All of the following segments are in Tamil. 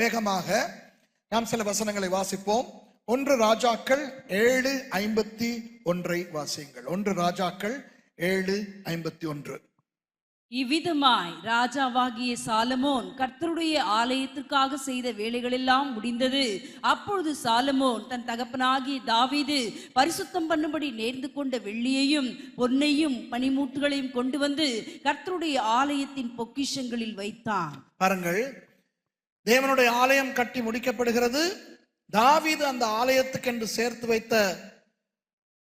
வேகமாக நாம் சில வசனங்களை வாசிப்போம். ஒன்று ராஜாக்கள் ஏழு ஐம்பத்தி ஒன்றை வாசியுங்கள். ஒன்று ராஜாக்கள் ஏழு ஐம்பத்தி ஒன்று. இவ்விதமாய் ராஜாவாகிய சாலமோன் கர்த்தருடைய ஆலயத்திற்காக செய்த வேலைகளெல்லாம் முடிந்தது. அப்பொழுது சாலமோன் தன் தகப்பனாகிய தாவீது பரிசுத்தம் பண்ணும்படி நேர்ந்து கொண்ட வெள்ளியையும் பொன்னையும் பனிமூட்டுகளையும் கொண்டு வந்து கர்த்தருடைய ஆலயத்தின் பொக்கிஷங்களில் வைத்தான். பாருங்கள் தேவனுடைய ஆலயம் கட்டி முடிக்கப்படுகிறது. தாவீது அந்த ஆலயத்துக்கு என்று சேர்த்து வைத்த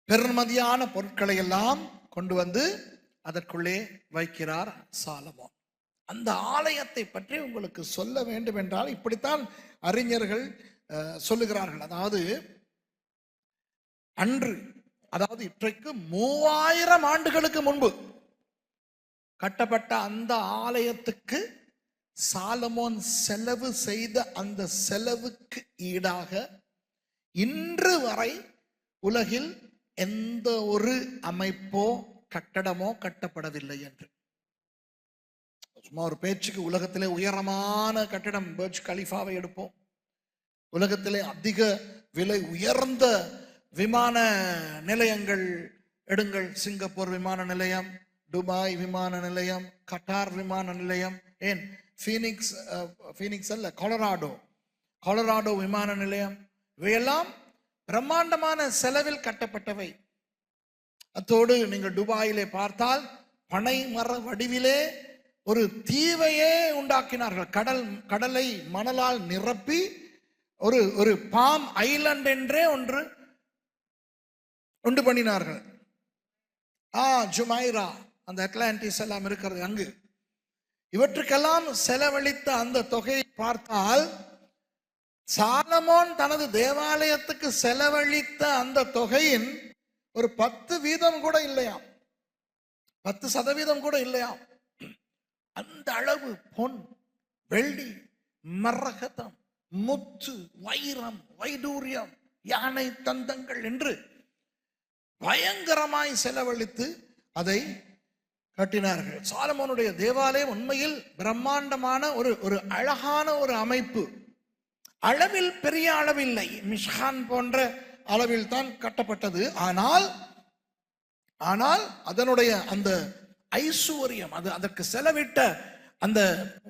பெருமதியான பொருட்களை எல்லாம் கொண்டு வந்து அதற்குள்ளே வைக்கிறார் சாலமோ அந்த ஆலயத்தை பற்றி உங்களுக்கு சொல்ல வேண்டும் என்றால் இப்படித்தான் அறிஞர்கள் அஹ், சொல்லுகிறார்கள். அதாவது அன்று அதாவது இன்றைக்கு மூவாயிரம் ஆண்டுகளுக்கு முன்பு கட்டப்பட்ட அந்த ஆலயத்துக்கு சாலமோன் செலவு செய்த அந்த செலவுக்கு ஈடாக இன்று வரை உலகில் எந்த ஒரு அமைப்போ கட்டடமோ கட்டப்படவில்லை என்று. சும்மா ஒரு பேச்சுக்கு உலகத்திலே உயரமான கட்டடம் பேர்ஜ் கலிஃபாவை எடுப்போம். உலகத்திலே அதிக விலை உயர்ந்த விமான நிலையங்கள் எடுங்கள். சிங்கப்பூர் விமான நிலையம் துபாய் விமான நிலையம் கட்டார் விமான நிலையம். ஏன்? ஃபீனிக்ஸ் ஃபீனிக்ஸ் uh, அல்ல கொலராடோ கொலராடோ விமான நிலையம். இவையெல்லாம் பிரம்மாண்டமான செலவில் கட்டப்பட்டவை. அத்தோடு நீங்கள் துபாயிலே பார்த்தால் பனை மர வடிவிலே ஒரு தீவையே உண்டாக்கினார்கள். கடல் கடலை மணலால் நிரப்பி ஒரு ஒரு பாம் ஐலண்ட் என்றே ஒன்று உண்டு பண்ணினார்கள். ஆ ஜுமைரா அந்த அட்லாண்டிஸ் எல்லாம் இருக்கிறது அங்கு. இவற்றுக்கெல்லாம் செலவழித்த அந்த தொகையை பார்த்தால் சாலமோன் தனது தேவாலயத்துக்கு செலவழித்த அந்த தொகையின் ஒரு பத்து வீதம் கூட இல்லையாம். பத்து சதவீதம் கூட இல்லையாம். அந்த அளவு பொன் வெள்ளி மரகதம் முத்து வைரம் வைடூரியம் யானை தந்தங்கள் என்று பயங்கரமாய் செலவழித்து அதை கட்டினார்கள். சாலமோனுடைய தேவாலயம் உண்மையில் பிரம்மாண்டமான ஒரு ஒரு அழகான ஒரு அமைப்பு. அளவில் பெரிய அளவில்லை. மிஷ்ஹான் போன்ற அளவில் தான் கட்டப்பட்டது. ஆனால் ஆனால் அதனுடைய அந்த ஐஸ்வர்யம் அது அதற்கு செலவிட்ட அந்த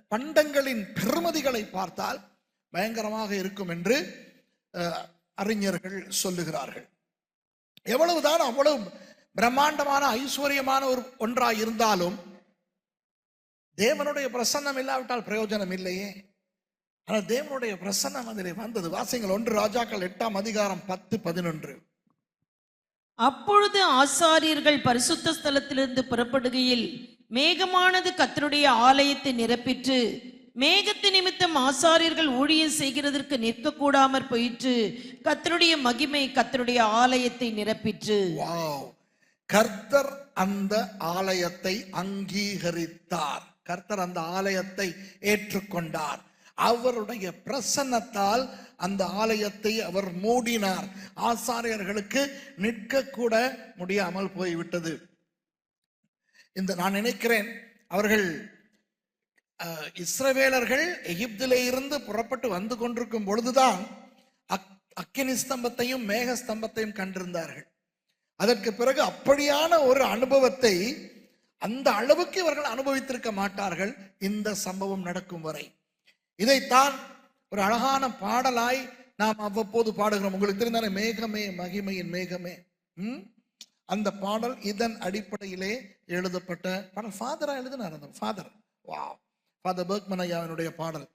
பண்டங்களின் பெருமதிகளை பார்த்தால் பயங்கரமாக இருக்கும் என்று அஹ், அறிஞர்கள் சொல்லுகிறார்கள். எவ்வளவுதான் அவ்வளவு பிரம்மாண்டமான ஐஸ்வர்யமான ஒரு ஒன்றாய் இருந்தாலும் தேவனுடைய பிரசன்னம் இல்லாவிட்டால் பிரயோஜனம் இல்லையே. ஆனால் தேவனுடைய பிரசன்னம் அதிலே வந்தது. வாசிங்கள் ஒன்று ராஜாக்கள் எட்டாம் அதிகாரம் பத்து பதினொன்று. அப்பொழுது ஆசாரியர்கள் பரிசுத்த ஸ்தலத்திலிருந்து புறப்படுகையில் மேகமானது கர்த்தருடைய ஆலயத்தை நிரப்பிற்று. மேகத்து நிமித்தம் ஆசாரியர்கள் ஊழியம் செய்கிறதற்கு நிற்கக்கூடாமற் போயிற்று. கர்த்தருடைய மகிமை கர்த்தருடைய ஆலயத்தை நிரப்பிற்று. கர்த்தர் அந்த ஆலயத்தை அங்கீகரித்தார். கர்த்தர் அந்த ஆலயத்தை ஏற்றுக்கொண்டார். அவருடைய பிரசன்னத்தால் அந்த ஆலயத்தை அவர் மூடினார். ஆசாரியர்களுக்கு நிற்க கூட முடியாமல் போய்விட்டது. இந்த நான் நினைக்கிறேன் அவர்கள் அஹ், இஸ்ரவேலர்கள் எகிப்திலே இருந்து புறப்பட்டு வந்து கொண்டிருக்கும் பொழுதுதான் அக் அக்கினி ஸ்தம்பத்தையும் மேக ஸ்தம்பத்தையும் கண்டிருந்தார்கள். அதற்கு பிறகு அப்படியான ஒரு அனுபவத்தை அந்த அளவுக்கு இவர்கள் அனுபவித்திருக்க மாட்டார்கள். இந்த சம்பவம் நடக்கும் வரை. இதைத்தான் ஒரு அழகான பாடலாய் நாம் அவ்வப்போது பாடுகிறோம். உங்களுக்கு தெரிந்தானே மேகமே மகிமையின் மேகமே. ம்? அந்த பாடல் இதன் அடிப்படையிலே எழுதப்பட்ட பாடல். ஃபாதரா எழுதினார் அந்த ஃபாதர் வா ஃபாதர் பர்க்மன் ஐயாவினுடைய பாடல்.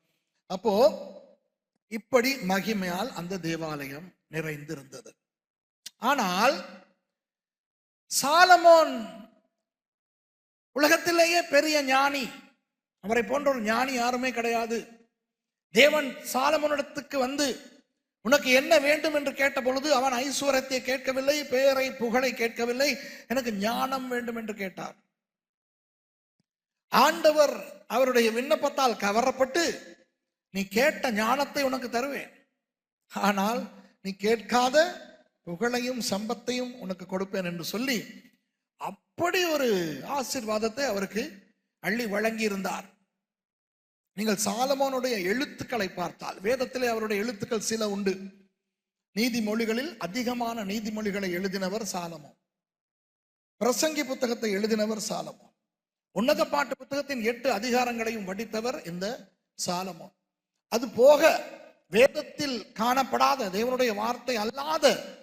அப்போ இப்படி மகிமையால் அந்த தேவாலயம் நிறைந்திருந்தது. ஆனால் சாலமோன் உலகத்திலேயே பெரிய ஞானி. அவரை போன்ற ஒரு ஞானி யாருமே கிடையாது. தேவன் சாலமோனிடத்துக்கு வந்து உனக்கு என்ன வேண்டும்? என்று கேட்ட பொழுது அவன் ஐஸ்வரத்தை கேட்கவில்லை பெயரை புகழை கேட்கவில்லை எனக்கு ஞானம் வேண்டும் என்று கேட்டார். ஆண்டவர் அவருடைய விண்ணப்பத்தால் கவரப்பட்டு நீ கேட்ட ஞானத்தை உனக்கு தருவேன். ஆனால் நீ கேட்காத புகழையும் சம்பத்தையும் உனக்கு கொடுப்பேன் என்று சொல்லி அப்படி ஒரு ஆசீர்வாதத்தை அவருக்கு அள்ளி வழங்கி இருந்தார் நீங்கள் சாலமோனுடைய எழுத்துக்களை பார்த்தால் வேதத்திலே அவருடைய எழுத்துக்கள் சில உண்டு. நீதிமொழிகளில் அதிகமான நீதிமொழிகளை எழுதினவர் சாலமோ பிரசங்கி புத்தகத்தை எழுதினவர் சாலமோ உன்னத பாட்டு புத்தகத்தின் எட்டு அதிகாரங்களையும் வடித்தவர் இந்த சாலமோ அது போக வேதத்தில் காணப்படாத தேவனுடைய வார்த்தை அல்லாத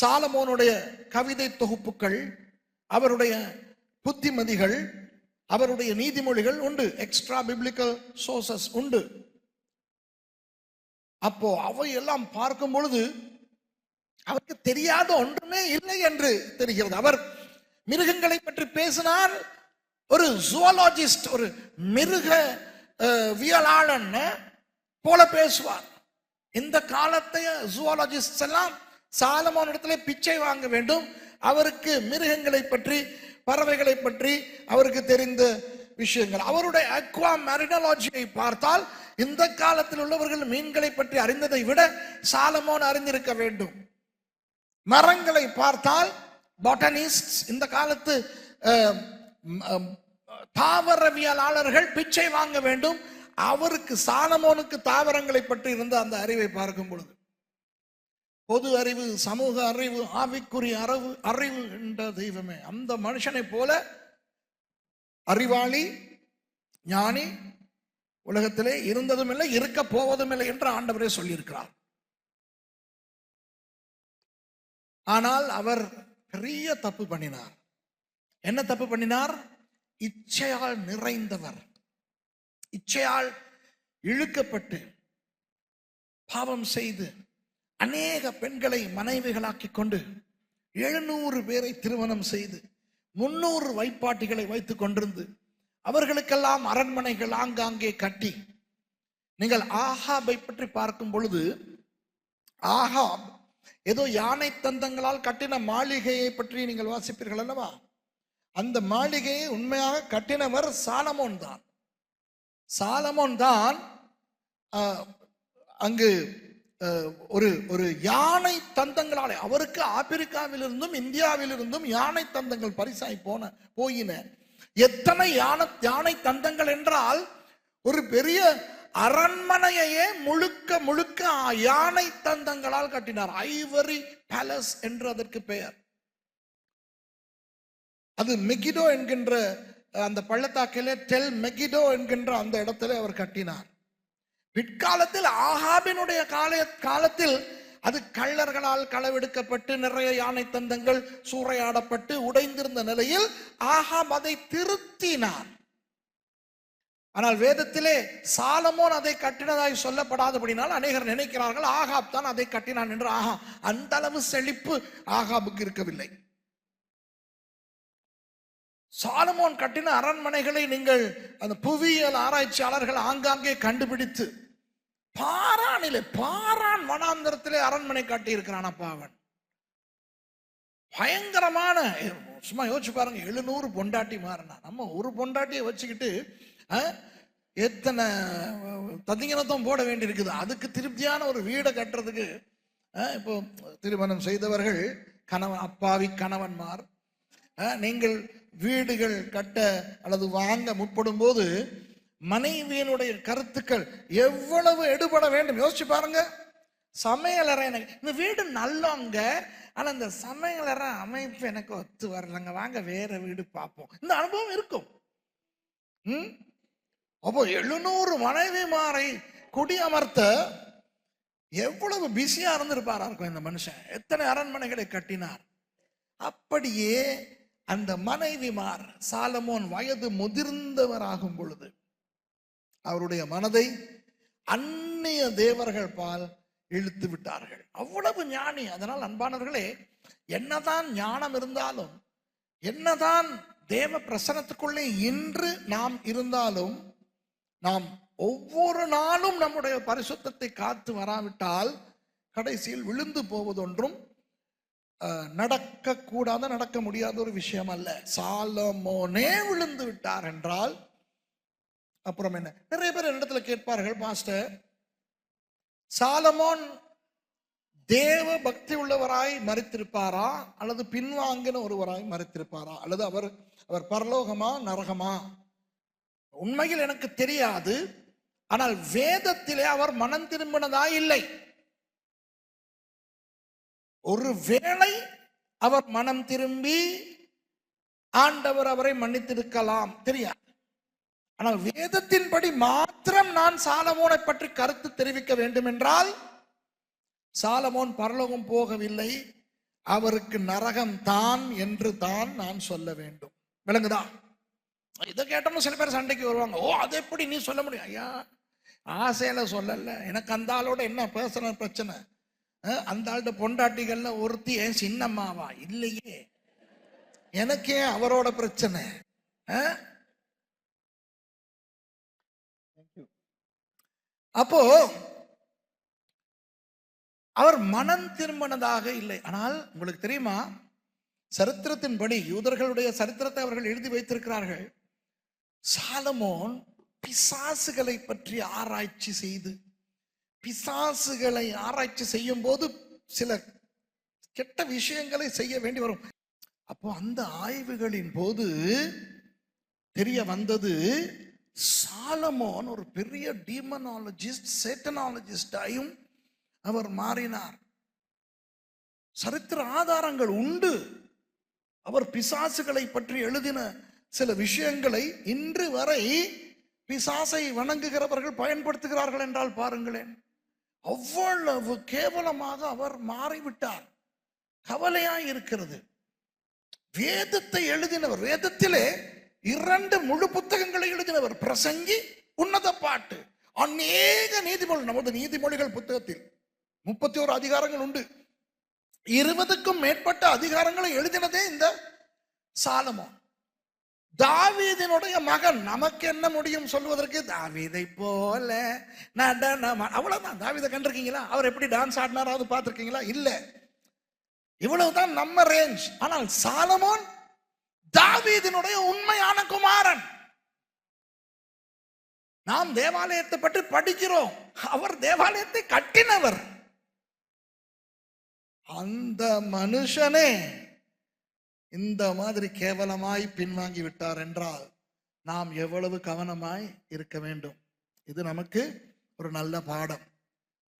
சாலமோனுடைய கவிதை தொகுப்புகள் அவருடைய புத்திமதிகள் அவருடைய நீதிமொழிகள் உண்டு. எக்ஸ்ட்ரா பிப்ளிக்கல் சோர்சஸ் உண்டு. அப்போ அவையெல்லாம் பார்க்கும் பொழுது அவருக்கு தெரியாத ஒன்றுமே இல்லை என்று தெரிகிறது. அவர் மிருகங்களை பற்றி பேசினால் ஒரு ஜுவலாஜிஸ்ட் ஒரு மிருக வியலாளன் போல பேசுவார். இந்த காலத்தை ஜுவாலஜிஸ்ட் எல்லாம் சாலமோன் இடத்துல பிச்சை வாங்க வேண்டும். அவருக்கு மிருகங்களை பற்றி பறவைகளை பற்றி அவருக்கு தெரிந்த விஷயங்கள். அவருடைய அக்வா மெரினாலஜியை பார்த்தால் இந்த காலத்தில் உள்ளவர்கள் மீன்களை பற்றி அறிந்ததை விட சாலமோன் அறிந்திருக்க வேண்டும். மரங்களை பார்த்தால் பாட்டனிஸ்ட் இந்த காலத்து தாவரவியலாளர்கள் பிச்சை வாங்க வேண்டும். அவருக்கு சாலமோனுக்கு தாவரங்களை பற்றி இருந்த அந்த அறிவை பார்க்கும் பொழுது. பொது அறிவு சமூக அறிவு ஆவிக்குரிய அறிவு அறிவு என்ற தெய்வமே. அந்த மனுஷனை போல அறிவாளி ஞானி உலகத்திலே இருந்ததும் இல்லை இருக்க போவதும் இல்லை என்று ஆண்டவரே சொல்லியிருக்கிறார். ஆனால் அவர் பெரிய தப்பு பண்ணினார். என்ன தப்பு பண்ணினார்? இச்சையால் நிறைந்தவர். இச்சையால் இழுக்கப்பட்டு பாவம் செய்து அநேக பெண்களை மனைவிகளாக்கி கொண்டு எழுநூறு பேரை திருமணம் செய்து முன்னூறு வைப்பாட்டிகளை வைத்துக் கொண்டிருந்து அவர்களுக்கெல்லாம் அரண்மனைகள் ஆங்காங்கே கட்டி நீங்கள் ஆஹாபை பற்றி பார்க்கும் பொழுது ஆஹாப் ஏதோ யானை தந்தங்களால் கட்டின மாளிகையை பற்றி நீங்கள் வாசிப்பீர்கள் அல்லவா? அந்த மாளிகையை உண்மையாக கட்டினவர் சாலமோன் தான் சாலமோன் தான் அங்கு ஒரு ஒரு யானை தந்தங்களாலே அவருக்கு ஆப்பிரிக்காவிலிருந்தும் இந்தியாவிலிருந்தும் யானை தந்தங்கள் பரிசாய் போன போயின. எத்தனை யானை யானை தந்தங்கள் என்றால் ஒரு பெரிய அரண்மனையையே முழுக்க முழுக்க யானை தந்தங்களால் கட்டினார். ஐவரி பேலஸ் என்று அதற்கு பெயர். அது மெகிடோ என்கின்ற அந்த பள்ளத்தாக்கிலே டெல் மெகிடோ என்கின்ற அந்த இடத்துல அவர் கட்டினார். பிற்காலத்தில் ஆகாபினுடைய கால காலத்தில் அது கள்ளர்களால் களவெடுக்கப்பட்டு நிறைய யானை தந்தங்கள் சூறையாடப்பட்டு உடைந்திருந்த நிலையில் ஆகாப் அதை திருத்தினார் ஆனால் வேதத்திலே சாலமோன் அதை கட்டினதாய் சொல்லப்படாதபடினால் அநேகர் நினைக்கிறார்கள் ஆகாப் தான் அதை கட்டினான் என்று ஆகா அந்த அளவு செழிப்பு ஆகாபுக்கு இருக்கவில்லை. சாலமோன் கட்டின அரண்மனைகளை நீங்கள் அந்த புவியியல் ஆராய்ச்சியாளர்கள் ஆங்காங்கே கண்டுபிடித்து பாரானிலே பாரான் வனாந்தரத்திலே அரண்மனை காட்டி இருக்கிறான் அப்பா அவன். பயங்கரமான சும்மா யோசிச்சு பாருங்க எழுநூறு பொண்டாட்டி மாறினா. நம்ம ஒரு பொண்டாட்டியை வச்சுக்கிட்டு எத்தனை ததிங்கனத்தம் போட வேண்டி இருக்குது அதுக்கு திருப்தியான ஒரு வீடை கட்டுறதுக்கு இப்போ திருமணம் செய்தவர்கள் கணவன் அப்பாவி கணவன்மார் நீங்கள் வீடுகள் கட்ட அல்லது வாங்க முற்படும் போது மனைவியினுடைய கருத்துக்கள் எவ்வளவு எடுபட வேண்டும்? யோசிச்சு பாருங்க. சமையலறை எனக்கு இந்த வீடு நல்லவங்க ஆனா இந்த சமையலறை அமைப்பு எனக்கு ஒத்து வரலங்க. வாங்க வேற வீடு பார்ப்போம். இந்த அனுபவம் இருக்கும். ம்? அப்போ எழுநூறு மனைவிமாரை குடியமர்த்த எவ்வளவு பிஸியா இருந்திருப்பாரா இருக்கும் இந்த மனுஷன். எத்தனை அரண்மனைகளை கட்டினார். அப்படியே அந்த மனைவிமார் சாலமோன் வயது முதிர்ந்தவராகும் பொழுது அவருடைய மனதை அந்நிய தேவர்கள் பால் இழுத்து விட்டார்கள். அவ்வளவு ஞானி. அதனால் அன்பானவர்களே என்னதான் ஞானம் இருந்தாலும் என்னதான் தேவ பிரசனத்துக்குள்ளே இன்று நாம் இருந்தாலும் நாம் ஒவ்வொரு நாளும் நம்முடைய பரிசுத்தத்தை காத்து வராவிட்டால் கடைசியில் விழுந்து போவதொன்றும் நடக்கக்கூடாத நடக்க முடியாத ஒரு விஷயம் அல்ல. சாலமோனே விழுந்து விட்டார் என்றால் அப்புறம் என்ன? நிறைய பேர் இடத்துல கேட்பார்கள் பாஸ்டர் சாலமோன் தேவ பக்தி உள்ளவராய் மறித்திருப்பாரா அல்லது பின்வாங்கின ஒருவராய் மறித்திருப்பாரா அல்லது அவர் அவர் பரலோகமா நரகமா? உண்மையில் எனக்கு தெரியாது. ஆனால் வேதத்திலே அவர் மனம் திரும்பினதா இல்லை. ஒரு வேளை அவர் மனம் திரும்பி ஆண்டவர் அவரை மன்னித்திருக்கலாம். தெரியாது. ஆனால் வேதத்தின்படி மாத்திரம் நான் சாலமோனை பற்றி கருத்து தெரிவிக்க வேண்டும் என்றால் சாலமோன் பரலோகம் போகவில்லை அவருக்கு நரகம் தான் என்று தான் நான் சொல்ல வேண்டும். விளங்குதா? இதை கேட்டோம்னா சில பேர் சண்டைக்கு வருவாங்க. ஓ அதை எப்படி நீ சொல்ல முடியும்? ஐயா ஆசையில சொல்லல. எனக்கு அந்த ஆளோட என்ன பர்சனல் பிரச்சனை? அந்த ஆள்கிட்ட பொண்டாட்டிகள்ல ஒருத்தி ஏன் சின்னம்மாவா? இல்லையே. எனக்கு ஏன் அவரோட பிரச்சனை. அப்போ அவர் மனம் திரும்பினதாக இல்லை. ஆனால் உங்களுக்கு தெரியுமா? சரித்திரத்தின்படி யூதர்களுடைய சரித்திரத்தை அவர்கள் எழுதி வைத்திருக்கிறார்கள். சாலமோன் பிசாசுகளை பற்றி ஆராய்ச்சி செய்து பிசாசுகளை ஆராய்ச்சி செய்யும் போது சில கெட்ட விஷயங்களை செய்ய வேண்டி வரும். அப்போ அந்த ஆய்வுகளின் போது தெரிய வந்தது சாலமோன் ஒரு பெரிய டீமனாலஜிஸ்ட் சேட்டனாலஜிஸ்டாயும் அவர் மாறினார். சரித்திர ஆதாரங்கள் உண்டு. அவர் பிசாசுகளை பற்றி எழுதின சில விஷயங்களை இன்று வரை பிசாசை வணங்குகிறவர்கள் பயன்படுத்துகிறார்கள் என்றால் பாருங்களேன். அவ்வளவு கேவலமாக அவர் மாறிவிட்டார். கவலையாய் இருக்கிறது. வேதத்தை எழுதினவர் வேதத்திலே இரண்டு முழு புத்தகங்களை எழுதினவர் பிரசங்கி உன்னத பாட்டு. அநேக நீதிமொழி நமது நீதிமொழிகள் புத்தகத்தில் முப்பத்தி ஒரு அதிகாரங்கள் உண்டு. இருபதுக்கும் மேற்பட்ட அதிகாரங்களை எழுதினதே இந்த சாலமோன். தாவீதினுடைய மகன் நமக்கு என்ன முடியும் சொல்வதற்கு தாவீதை போல நடனம் அவ்வளவுதான். தாவீதை கண்டிருக்கீங்களா? அவர் எப்படி டான்ஸ் ஆடினாராவது பார்த்துருக்கீங்களா? இல்ல. இவ்வளவுதான் நம்ம ரேஞ்ச் ஆனால் சாலமோன் தேவனுடைய உண்மையான குமாரன். நாம் தேவாலயத்தை பற்றி படிக்கிறோம். அவர் தேவாலயத்தை கட்டினவர். அந்த மனுஷனே இந்த மாதிரி கேவலமாய் பின்வாங்கி விட்டார் என்றால் நாம் எவ்வளவு கவனமாய் இருக்க வேண்டும். இது நமக்கு ஒரு நல்ல பாடம்.